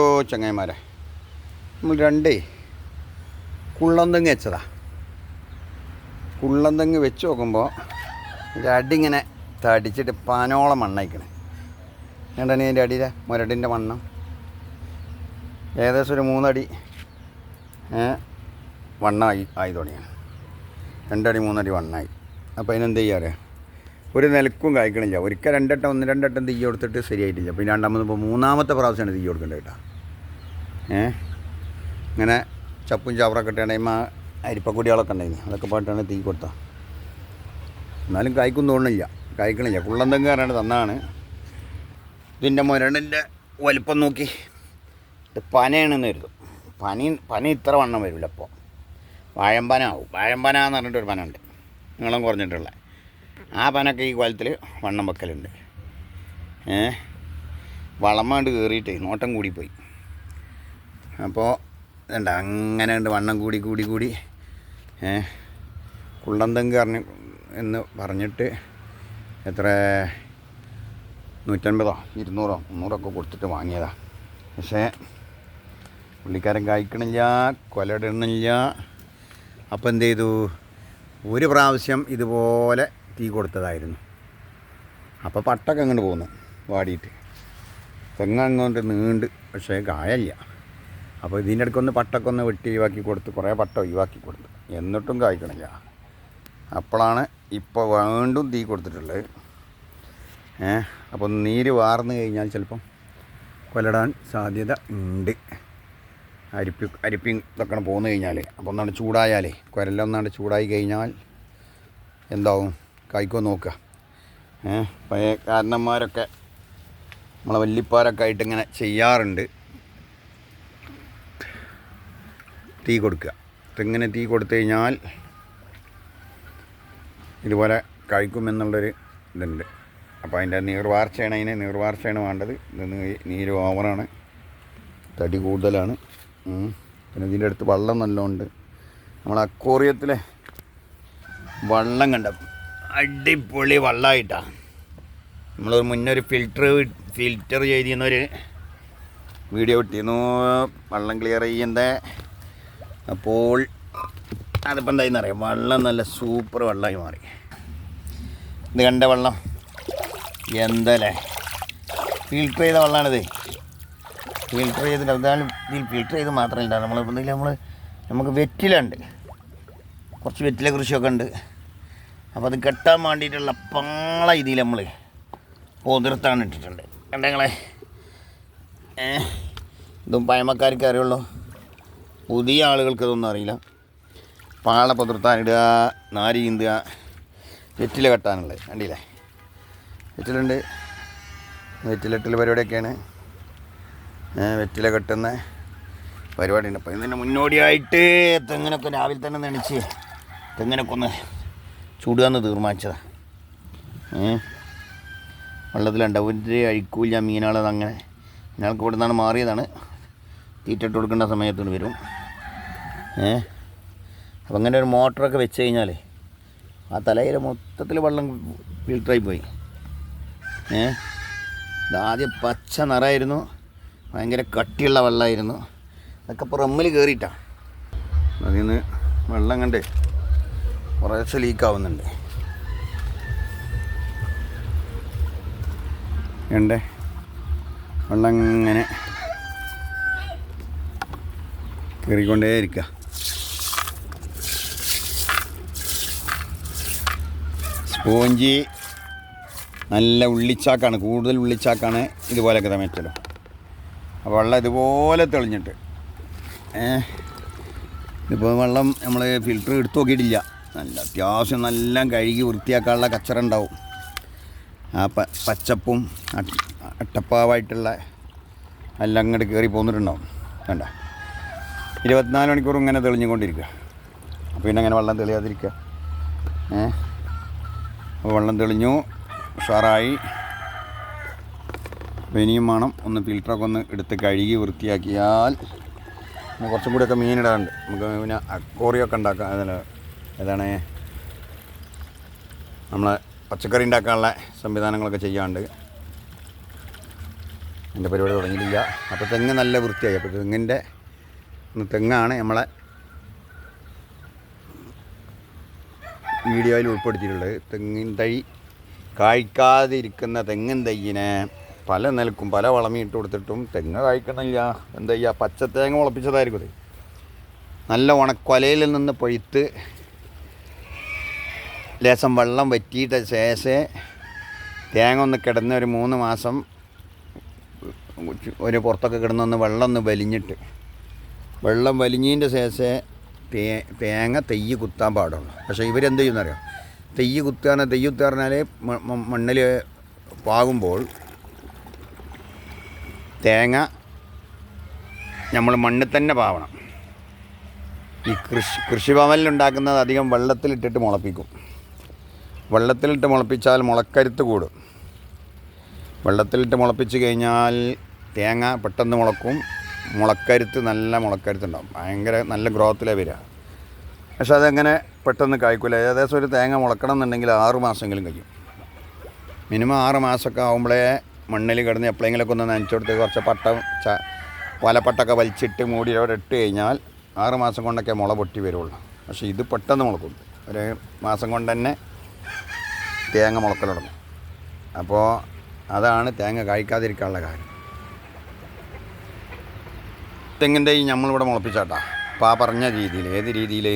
ഓ ചങ്ങായിമാരെ. നമ്മൾ രണ്ടേ കുള്ളന്തെങ്ങ് വെച്ചതാ. കുള്ളന്തെങ്ങ് വെച്ച് നോക്കുമ്പോൾ അടിങ്ങനെ തടിച്ചിട്ട് പനോളം മണ്ണയക്കണേ. എന്താണ് അതിന്റെ അടിയിലെ മുരടിന്റെ മണ്ണം ഏകദേശം ഒരു മൂന്നടി വണ്ണമായി ആയി തുടങ്ങിയാണ്. രണ്ടടി മൂന്നടി വണ്ണായി. അപ്പോൾ അതിനെന്ത് ചെയ്യാ അറിയാം? ഒരു നിലക്കും കായ്ക്കണില്ല. ഒരിക്കൽ രണ്ടെട്ടം ഒന്ന് രണ്ടെട്ടം തീ കൊടുത്തിട്ട് ശരിയായിട്ടില്ല. പിന്നെ രണ്ടാമത് ഇപ്പോൾ മൂന്നാമത്തെ പ്രാവശ്യമാണ് തീ കൊടുക്കേണ്ടത് കേട്ടോ. ഏ? ഇങ്ങനെ ചപ്പും ചാവറൊക്കെ ഇട്ടാണെങ്കിൽ ആ അരിപ്പക്കുടികളൊക്കെ ഉണ്ടായിരുന്നു അതൊക്കെ പോയിട്ടാണ് തീ കൊടുത്താൽ എന്നാലും കായ്ക്കും തോന്നുന്നില്ല. കായ്ക്കണില്ല. കുള്ളന്തെങ്കാരാണ് തന്നാണ്. ഇതിന്റെ മുരടിന്റെ വലിപ്പം നോക്കി. ഇത് പനയാണെന്ന് കരുതും. പനി പനി ഇത്ര വണ്ണം വരില്ല അപ്പോൾ വാഴമ്പന ആവും വാഴമ്പന എന്ന് പറഞ്ഞിട്ടൊരു പന ഉണ്ട് നീളം കുറഞ്ഞിട്ടുള്ള. ആ പനൊക്കെ ഈ കുളത്തിൽ വണ്ണം വെക്കലുണ്ട്. ഏ? വളമാണ്ട് കയറിയിട്ട് നോട്ടം കൂടിപ്പോയി. അപ്പോൾ വേണ്ട അങ്ങനെ ഉണ്ട് വണ്ണം കൂടി കൂടി കൂടി ഏ? കുള്ളന്തെങ്ക് പറഞ്ഞ് എന്ന് പറഞ്ഞിട്ട് എത്ര? നൂറ്റൻപതോ ഇരുന്നൂറോ മുന്നൂറൊക്കെ കൊടുത്തിട്ട് വാങ്ങിയതാ. പക്ഷേ പുള്ളിക്കാരൻ കായ്ക്കണില്ല കൊലയിടണില്ല അപ്പം എന്ത് ചെയ്തു? ഒരു പ്രാവശ്യം ഇതുപോലെ തീ കൊടുത്തതായിരുന്നു. അപ്പോൾ പട്ടൊക്കെ അങ്ങോട്ട് പോന്നു വാടിയിട്ട്. തെങ്ങങ്ങോട്ട് നീണ്ട് പക്ഷേ കായല്ല. അപ്പോൾ ഇതിന്റെ ഇടയ്ക്കൊന്ന് പട്ടൊക്കെ ഒന്ന് വെട്ടി ഒഴിവാക്കി കൊടുത്ത് കുറേ പട്ട ഒഴിവാക്കി കൊടുത്തു. എന്നിട്ടും കായ്ക്കണില്ല. അപ്പോഴാണ് ഇപ്പോൾ വീണ്ടും തീ കൊടുത്തിട്ടുള്ളത്. ഏ അപ്പോൾ നീര് വാർന്നു കഴിഞ്ഞാൽ ചിലപ്പം കൊലടാൻ സാധ്യത ഉണ്ട്. അരിപ്പി അരിപ്പി ഇതൊക്കെ പോന്നു കഴിഞ്ഞാൽ അപ്പോൾ ഒന്നാണ്ട് ചൂടായാലേ കുരലെല്ലാം ഒന്നാണ്ട് ചൂടായി കഴിഞ്ഞാൽ എന്താവും? കായ്ക്കോ നോക്കുക ഏഹ് പഴയ കാരണന്മാരൊക്കെ നമ്മളെ വല്ലിപ്പാരൊക്കെ ആയിട്ട് ഇങ്ങനെ ചെയ്യാറുണ്ട്. തീ കൊടുക്കുക തെങ്ങിന് തീ കൊടുത്തു കഴിഞ്ഞാൽ ഇതുപോലെ കഴിക്കുമെന്നുള്ളൊരു ഇതുണ്ട്. അപ്പോൾ അതിന്റെ നീർവാർച്ചയാണ് അതിന് നീർവാർച്ചയാണ് വേണ്ടത്. ഇത് നീര് ഓവറാണ്. തടി കൂടുതലാണ്. പിന്നെ ഇതിന്റെ അടുത്ത് വള്ളം നല്ലോണ്ട്. നമ്മൾ അക്കോറിയത്തിലെ വള്ളം കണ്ട? അടിപൊളി വെള്ളമായിട്ടാണ് നമ്മൾ മുന്നൊരു ഫിൽറ്റർ ഫിൽറ്റർ ചെയ്തിരുന്നൊരു വീഡിയോ ഇട്ടിരുന്നു. വെള്ളം ക്ലിയർ ചെയ്യുന്നത് അപ്പോൾ അതിപ്പോൾ എന്തായെന്ന് അറിയാം വെള്ളം നല്ല സൂപ്പർ വെള്ളമായി മാറി. ഇത് കണ്ട വെള്ളം എന്തല്ലേ? ഫിൽറ്റർ ചെയ്ത വെള്ളമാണിത് ഫിൽറ്റർ ചെയ്തിട്ട് എന്തായാലും ഇതിൽ ഫിൽറ്റർ ചെയ്ത് മാത്രമല്ല. നമ്മൾ എന്തെങ്കിലും നമ്മൾ നമുക്ക് വെറ്റിലുണ്ട്. കുറച്ച് വെറ്റില കൃഷിയൊക്കെ ഉണ്ട്. അപ്പോൾ അത് കെട്ടാൻ വേണ്ടിയിട്ടുള്ള പാള ഇതിൽ നമ്മൾ പൊതിർത്താണ് ഇട്ടിട്ടുണ്ട്. കണ്ടങ്ങളെ ഇതും പഴമക്കാർക്ക് അറിയുള്ളൂ. പുതിയ ആളുകൾക്ക് ഇതൊന്നും അറിയില്ല. പാള പൊതിർത്താനിടുക നാരി ചീന്തുക വെറ്റില കെട്ടാനുള്ളത്. കണ്ടില്ലേ? വെറ്റിലുണ്ട് വെറ്റിലെട്ടൽ പരിപാടിയൊക്കെയാണ്. വെറ്റില കെട്ടുന്ന പരിപാടിയുണ്ട്. അപ്പോൾ ഇതിന്റെ മുന്നോടിയായിട്ട് തെങ്ങിനൊക്കെ രാവിലെ തന്നെ നെണിച്ച് തെങ്ങിനൊക്കെ ഒന്ന് ചൂടുകയെന്ന് തീരുമാനിച്ചതാണ് വെള്ളത്തിലുണ്ടാവും ഒരു അഴിക്കൂല മീനുകളത് അങ്ങനെ. ഞങ്ങൾക്ക് ഇവിടെ നിന്നാണ് മാറിയതാണ് തീറ്റിട്ട് കൊടുക്കേണ്ട സമയത്തിന് വരും. ഏ? അപ്പം അങ്ങനെ ഒരു മോട്ടറൊക്കെ വെച്ച് കഴിഞ്ഞാൽ ആ തലയിൽ മൊത്തത്തിൽ വെള്ളം ഫിൽട്ടറായി പോയി ഏ ഇതാദ്യം പച്ച നിറമായിരുന്നു. ഭയങ്കര കട്ടിയുള്ള വെള്ളമായിരുന്നു. അതൊക്കെ ഇപ്പോൾ റമ്മിൽ കയറിയിട്ടാണ് അതിൽ നിന്ന് വെള്ളം കണ്ട്. കുറേശ്ശെ ലീക്കാവുന്നുണ്ട് ഉണ്ട് വെള്ളം ഇങ്ങനെ കയറിക്കൊണ്ടേ ഇരിക്കുക സ്പോഞ്ചി നല്ല ഉള്ളിച്ചാക്കാണ് കൂടുതൽ ഉള്ളിച്ചാക്കാണ് ഇതുപോലെയൊക്കെ തമറ്റല്ലോ അപ്പോൾ വെള്ളം ഇതുപോലെ തെളിഞ്ഞിട്ട്. ഏ ഇപ്പോൾ വെള്ളം നമ്മൾ ഫിൽറ്റർ എടുത്തു നോക്കിയിട്ടില്ല. നല്ല അത്യാവശ്യം നല്ല കഴുകി വൃത്തിയാക്കാനുള്ള കച്ചറ ഉണ്ടാവും ആ പ പച്ചപ്പും അട്ടപ്പാവായിട്ടുള്ള എല്ലാം അങ്ങോട്ട് കയറി പോന്നിട്ടുണ്ടാവും. വേണ്ട ഇരുപത്തിനാല് മണിക്കൂർ ഇങ്ങനെ തെളിഞ്ഞുകൊണ്ടിരിക്കുക. അപ്പോൾ പിന്നെ അങ്ങനെ വെള്ളം തെളിയാതിരിക്കുക. ഏ? അപ്പോൾ വെള്ളം തെളിഞ്ഞു ഉഷാറായി. ഇനിയും വേണം ഒന്ന് ഫിൽറ്ററൊക്കെ ഒന്ന് എടുത്ത് കഴുകി വൃത്തിയാക്കിയാൽ കുറച്ചും കൂടിയൊക്കെ മീനിടാറുണ്ട് നമുക്ക് പിന്നെ അക്കോറിയൊക്കെ ഉണ്ടാക്കാം അതിൽ ഏതാണ് നമ്മൾ പച്ചക്കറി ഉണ്ടാക്കാനുള്ള സംവിധാനങ്ങളൊക്കെ ചെയ്യാണ്ട്. എന്റെ പരിപാടി തുടങ്ങിയിട്ടില്ല. അപ്പോൾ തെങ്ങ് നല്ല വൃത്തിയായി. അപ്പോൾ തെങ്ങിന്റെ തെങ്ങാണ് നമ്മളെ വീഡിയോയിൽ ഉൾപ്പെടുത്തിയിട്ടുള്ളത്. തെങ്ങിൻ തൈ കായ്ക്കാതെ ഇരിക്കുന്ന തെങ്ങിൻ തൈയിനെ പല നിലക്കും പല വളമിട്ട് കൊടുത്തിട്ടും തെങ്ങ് കായ്ക്കണില്ല. എന്താ ചെയ്യുക പച്ച തേങ്ങ മുളപ്പിച്ചതായിരിക്കും അത് നല്ല ഉണക്കൊലയിൽ നിന്ന് പൊയ്ത്ത് ലേശം വെള്ളം വറ്റിയിട്ട ശേഷമേ തേങ്ങ ഒന്ന് കിടന്ന് ഒരു മൂന്ന് മാസം ഒരു പുറത്തൊക്കെ കിടന്നൊന്ന് വെള്ളം ഒന്ന് വലിഞ്ഞിട്ട്. വെള്ളം വലിഞ്ഞതിന്റെ ശേഷമേ തേ തേങ്ങ തെയ്യ് കുത്താൻ പാടുള്ളൂ. പക്ഷേ ഇവരെന്ത് ചെയ്യുന്നറിയോ? തെയ്യ് കുത്തുക തെയ്യ് കുത്തുക പറഞ്ഞാൽ മണ്ണിൽ പാകുമ്പോൾ തേങ്ങ നമ്മൾ മണ്ണിൽ തന്നെ പാവണം. ഈ കൃഷി കൃഷിഭവനിൽ ഉണ്ടാക്കുന്നത് അധികം വെള്ളത്തിലിട്ടിട്ട് മുളപ്പിക്കും. വെള്ളത്തിലിട്ട് മുളപ്പിച്ചാൽ മുളക്കരുത്ത് കൂടും. വെള്ളത്തിലിട്ട് മുളപ്പിച്ച് കഴിഞ്ഞാൽ തേങ്ങ പെട്ടെന്ന് മുളക്കും. മുളക്കരുത്ത് നല്ല മുളക്കരുത്തുണ്ടാവും ഭയങ്കര നല്ല ഗ്രോത്തിലേ വരിക. പക്ഷെ അതെങ്ങനെ പെട്ടെന്ന് കായ്ക്കില്ല ഏകദേശം ഒരു തേങ്ങ മുളക്കണം എന്നുണ്ടെങ്കിൽ ആറ് മാസമെങ്കിലും കഴിയും. മിനിമം ആറ് മാസമൊക്കെ ആകുമ്പോഴേ മണ്ണിൽ കിടന്ന് എപ്പോഴെങ്കിലൊക്കെ ഒന്ന് നനച്ചു കൊടുത്ത് കുറച്ച് പട്ട ച വലപ്പട്ടൊക്കെ വലിച്ചിട്ട് മൂടി അവിടെ ഇട്ട് കഴിഞ്ഞാൽ ആറ് മാസം കൊണ്ടൊക്കെ മുള പൊട്ടി വരുള്ളൂ. പക്ഷേ ഇത് പെട്ടെന്ന് മുളക്കും. ഒരു മാസം കൊണ്ട് തന്നെ തേങ്ങ മുളക്കൽ അപ്പോൾ അതാണ് തേങ്ങ കായ്ക്കാതിരിക്കാനുള്ള കാര്യം. തെങ്ങിന്റെ ഈ നമ്മളിവിടെ മുളപ്പിച്ചാട്ടാ. അപ്പോൾ ആ പറഞ്ഞ രീതിയിൽ ഏത് രീതിയിൽ?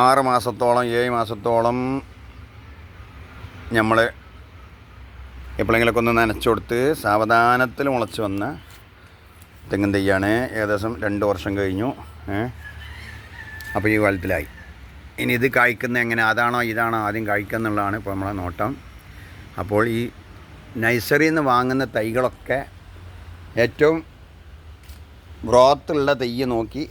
ആറ് മാസത്തോളം ഏഴ് മാസത്തോളം നമ്മൾ എപ്പോഴെങ്കിലൊക്കെ ഒന്ന് നനച്ചു കൊടുത്ത് സാവധാനത്തിൽ മുളച്ച് വന്ന തെങ്ങിൻ തെയ്യാണ് ഏകദേശം രണ്ട് വർഷം കഴിഞ്ഞു അപ്പോൾ ഈ കാലത്തിലായി. ഇനി ഇത് കായ്ക്കുന്ന എങ്ങനെ? അതാണോ ഇതാണോ ആദ്യം കായ്ക്കുക എന്നുള്ളതാണ് ഇപ്പോൾ നമ്മളെ നോട്ടം. അപ്പോൾ ഈ നഴ്സറിയിൽ നിന്ന് വാങ്ങുന്ന തൈകളൊക്കെ ഏറ്റവും ഗ്രോത്തുള്ള തെയ്യ് നോക്കി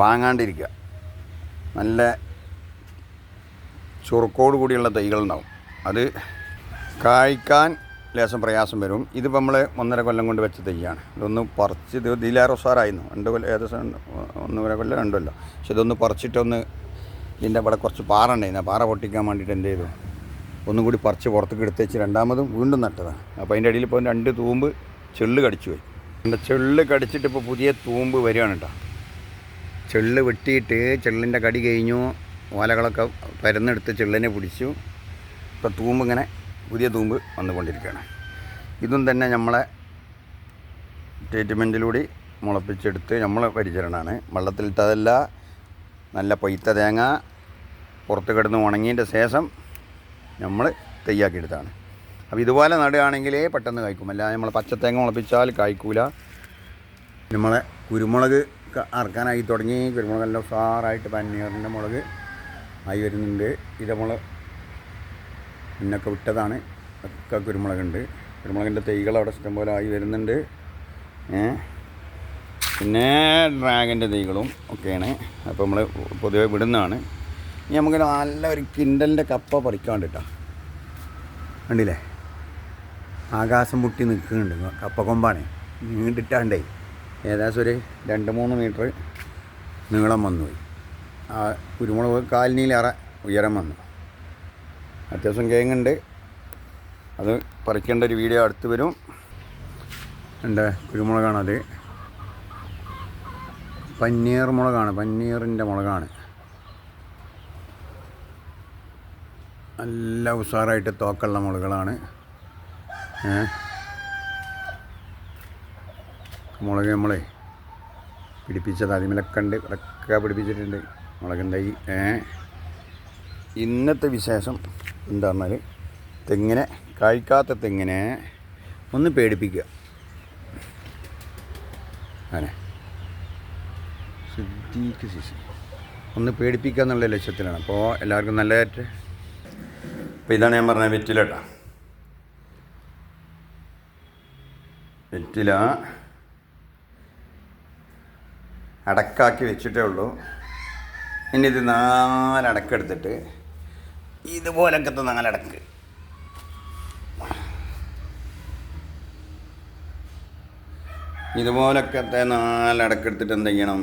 വാങ്ങാണ്ടിരിക്കുക. നല്ല ചുറുക്കോട് കൂടിയുള്ള തൈകളുണ്ടാവും. അത് കായ്ക്കാൻ ലേശം പ്രയാസം വരും. ഇതിപ്പോൾ നമ്മൾ ഒന്നര കൊല്ലം കൊണ്ട് വെച്ച തെയ്യാണ്. ഇതൊന്ന് പറിച്ച് ഇത് ഇതിലേറെ ഉസാറായിരുന്നു രണ്ട് കൊല്ലം ഏകദേശം ഒന്നര കൊല്ലം രണ്ടുമല്ല പക്ഷെ ഇതൊന്ന് പറിച്ചിട്ടൊന്ന് ഇതിന്റെ അവിടെ കുറച്ച് പാറ ഉണ്ടായിരുന്നു. പാറ പൊട്ടിക്കാൻ വേണ്ടിയിട്ട് എന്ത് ചെയ്തു? ഒന്നും കൂടി പറിച്ച് പുറത്തേക്ക് എടുത്ത് വെച്ച് രണ്ടാമതും വീണ്ടും നട്ടതാണ് അപ്പോൾ അതിന്റെ ഇടയിൽ ഇപ്പോൾ രണ്ട് തൂമ്പ് ചെള്ള് കടിച്ചു പോയി. എന്റെ ചെള്ള് കടിച്ചിട്ട് ഇപ്പോൾ പുതിയ തൂമ്പ് വരികയാണ് കേട്ടോ. ചെള്ള് വെട്ടിയിട്ട് ചെള്ളിന്റെ കടി കഴിഞ്ഞു. ഓലകളൊക്കെ പരന്നെടുത്ത് ചെള്ളിനെ പിടിച്ചു. ഇപ്പോൾ തൂമ്പ് ഇങ്ങനെ പുതിയ തൂമ്പ് വന്നുകൊണ്ടിരിക്കുകയാണ്. ഇതും തന്നെ നമ്മളെ ട്രീറ്റ്മെന്റിലൂടെ മുളപ്പിച്ചെടുത്ത് നമ്മൾ പരിചരണമാണ്. വെള്ളത്തിലിട്ടതല്ല നല്ല പൊയ്ത്ത തേങ്ങ പുറത്ത് കിടന്ന് ഉണങ്ങിയതിന്റെ ശേഷം നമ്മൾ തയ്യാക്കിയെടുത്താണ് അപ്പോൾ ഇതുപോലെ നടുകയാണെങ്കിലേ പെട്ടെന്ന് കായ്ക്കും അല്ലാതെ നമ്മൾ പച്ചത്തേങ്ങ മുളപ്പിച്ചാൽ കായ്ക്കൂല നമ്മളെ കുരുമുളക് അറക്കാനായി തുടങ്ങി. കുരുമുളക് എല്ലാം ഉഷാറായിട്ട് പന്നീറിന്റെ മുളക് ആയി വരുന്നുണ്ട്. ഇത് നമ്മൾ പിന്നൊക്കെ വിട്ടതാണ്. ഒക്കെ കുരുമുളകുണ്ട്. കുരുമുളകിന്റെ തൈകൾ അവിടെ ഇഷ്ടംപോലെ ആയി വരുന്നുണ്ട്. പിന്നെ ഡ്രാഗന്റെ തൈകളും ഒക്കെയാണ്. അപ്പോൾ നമ്മൾ പൊതുവെ വിടുന്നതാണ്. ഇനി നമുക്ക് നല്ല ഒരു കിൻഡലിന്റെ കപ്പ പറിക്കാണ്ട് കേട്ടോ കണ്ടില്ലേ? ആകാശം മുട്ടി നിൽക്കുന്നുണ്ട്. കപ്പ കൊമ്പാണ്. നീണ്ടിട്ടാണ്ടേ. ഏകദേശം ഒരു രണ്ട് മൂന്ന് മീറ്റർ നീളം വന്നു പോയി. ആ കുരുമുളക് കാലിനിയിലേറെ ഉയരം വന്നു. അത്യാവശ്യം കേങ്ങുണ്ട് അത് പറിക്കേണ്ട ഒരു വീഡിയോ അടുത്ത് വരും. ഉണ്ട് കുരുമുളകാണത്. പന്നീർ മുളകാണ്. പന്നീറിന്റെ മുളകാണ്. നല്ല ഉഷാറായിട്ട് തോക്കുള്ള മുളകളാണ് മുളക് നമ്മളെ പിടിപ്പിച്ചത് അതിമലൊക്കെ ഉണ്ട് പിടിപ്പിച്ചിട്ടുണ്ട്. മുളകിന്റെ ഈ ഇന്നത്തെ വിശേഷം എന്താ പറഞ്ഞാൽ തെങ്ങിനെ കായ്ക്കാത്ത തെങ്ങിനെ ഒന്ന് പേടിപ്പിക്കുക. അങ്ങനെ സിദ്ദീഖ് സിസി ഒന്ന് പേടിപ്പിക്കുക എന്നുള്ള ലക്ഷ്യത്തിലാണ്. അപ്പോൾ എല്ലാവർക്കും നല്ലതായിട്ട് അപ്പോൾ ഇതാണ് ഞാൻ പറഞ്ഞ കേട്ടോ. വെറ്റില അടക്കാക്കി വെച്ചിട്ടേ ഉള്ളൂ. ഇനി ഇത് നാലടക്കെടുത്തിട്ട് ഇതുപോലൊക്കത്തെ നാലടക്ക് ഇതുപോലൊക്കത്തെ നാലടക്കെടുത്തിട്ട് എന്ത് ചെയ്യണം?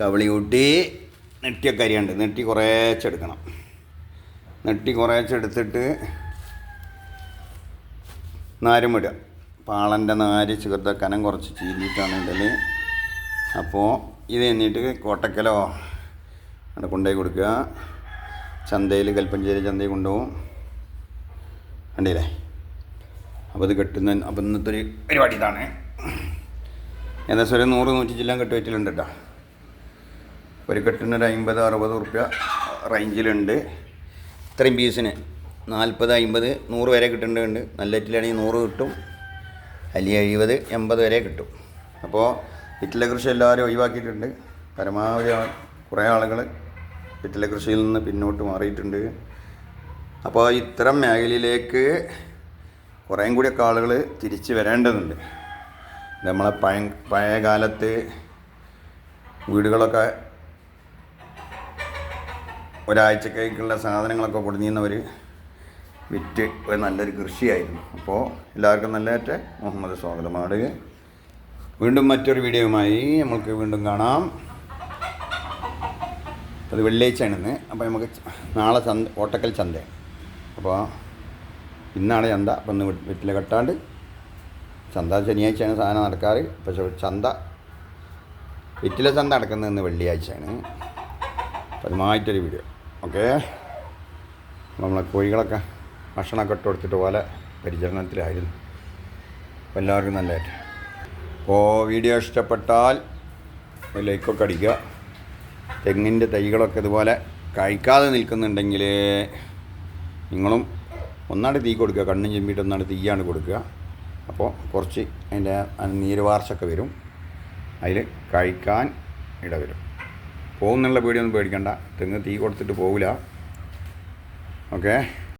കവളി കൂട്ടി നെട്ടിയൊക്കെ അരിയുണ്ട്. നെട്ടി കുറേച്ചെടുക്കണം. നെട്ടി കുറേച്ചെടുത്തിട്ട് നാരും വിടുക പാളന്റെ നാര് ചെറുത കനം കുറച്ച് ചീന്തിയിട്ടാണ് ഇടൽ അപ്പോൾ ഇത് എന്നിട്ട് കോട്ടക്കലോ അവിടെ കൊണ്ടുപോയി കൊടുക്കുക. ചന്തയിൽ കൽപ്പഞ്ചേരി ചന്തയിൽ കൊണ്ടുപോകും. കണ്ടില്ലേ? അപ്പോൾ ഇത് കെട്ടുന്ന അപ്പം ഇന്നത്തെ ഒരു പരിപാടി ഇതാണ്. ഏകദേശം ഒരു നൂറ് നൂറ്റി ചില്ലാൻ കെട്ട് വെച്ചിട്ടുണ്ട് കേട്ടോ. ഒരു കെട്ടിന് ഒരു അമ്പത് അറുപത് റുപ്യ റേഞ്ചിലുണ്ട് ഇത്രയും പീസിന് നാൽപ്പത് അമ്പത് നൂറ് വരെ കിട്ടേണ്ടതുണ്ട്. നല്ല ഇറ്റിലാണെങ്കിൽ നൂറ് കിട്ടും. അല്ലെങ്കിൽ എഴുപത് എൺപത് വരെ കിട്ടും. അപ്പോൾ ഇറ്റിലെ കൃഷി എല്ലാവരും ഒഴിവാക്കിയിട്ടുണ്ട്. പരമാവധി കുറേ ആളുകൾ ഇറ്റിലെ കൃഷിയിൽ നിന്ന് പിന്നോട്ട് മാറിയിട്ടുണ്ട്. അപ്പോൾ ഇത്തരം മേഖലയിലേക്ക് കുറേയും കൂടിയൊക്കെ ആളുകൾ തിരിച്ച് വരേണ്ടതുണ്ട്. നമ്മളെ പഴയ പഴയ കാലത്ത് വീടുകളൊക്കെ ഒരാഴ്ചക്കേക്കുള്ള സാധനങ്ങളൊക്കെ കൊടുന്നിരുന്നവർ വിറ്റ് ഒരു നല്ലൊരു കൃഷിയായിരുന്നു. അപ്പോൾ എല്ലാവർക്കും നല്ലതായിട്ട് മുഹമ്മദ് സ്വാഗതമാണ് വീണ്ടും മറ്റൊരു വീഡിയോയുമായി നമുക്ക് വീണ്ടും കാണാം. അത് വെള്ളിയാഴ്ചയാണ് ഇന്ന്. അപ്പോൾ നമുക്ക് നാളെ ചന്ത ഓട്ടക്കൽ ചന്ത. അപ്പോൾ ഇന്നാണ് ചന്ത. അപ്പം ഇന്ന് വീട്ടിൽ കെട്ടാണ്ട് ചന്ത ശനിയാഴ്ചയാണ് സാധനം നടക്കാറ്. പക്ഷേ ചന്ത വിറ്റിലെ ചന്ത നടക്കുന്നത് ഇന്ന് വെള്ളിയാഴ്ചയാണ്. പരമായിട്ടൊരു വീഡിയോ. ഓക്കെ. നമ്മളെ കോഴികളൊക്കെ ഭക്ഷണമൊക്കെ ഇട്ട് കൊടുത്തിട്ട് പോലെ പരിചരണത്തിലായിരുന്നു. അപ്പോൾ എല്ലാവർക്കും നല്ലതായിട്ട്. അപ്പോൾ വീഡിയോ ഇഷ്ടപ്പെട്ടാൽ ലൈക്കൊക്കെ അടിക്കുക. തെങ്ങിന്റെ തൈകളൊക്കെ ഇതുപോലെ കഴിക്കാതെ നിൽക്കുന്നുണ്ടെങ്കിൽ നിങ്ങളും ഒന്നാണ് തീ കൊടുക്കുക. കണ്ണും ചെമ്പിയിട്ട് ഒന്നാണ് തീയാണ് കൊടുക്കുക. അപ്പോൾ കുറച്ച് അതിന്റെ നീരുവാർച്ചൊക്കെ വരും. അതിൽ കഴിക്കാൻ ഇടവരും. പോകുന്നുള്ള പേടിയൊന്നും പേടിക്കണ്ട. തെങ്ങ് തീ കൊടുത്തിട്ട് പോവില്ല. ഓക്കെ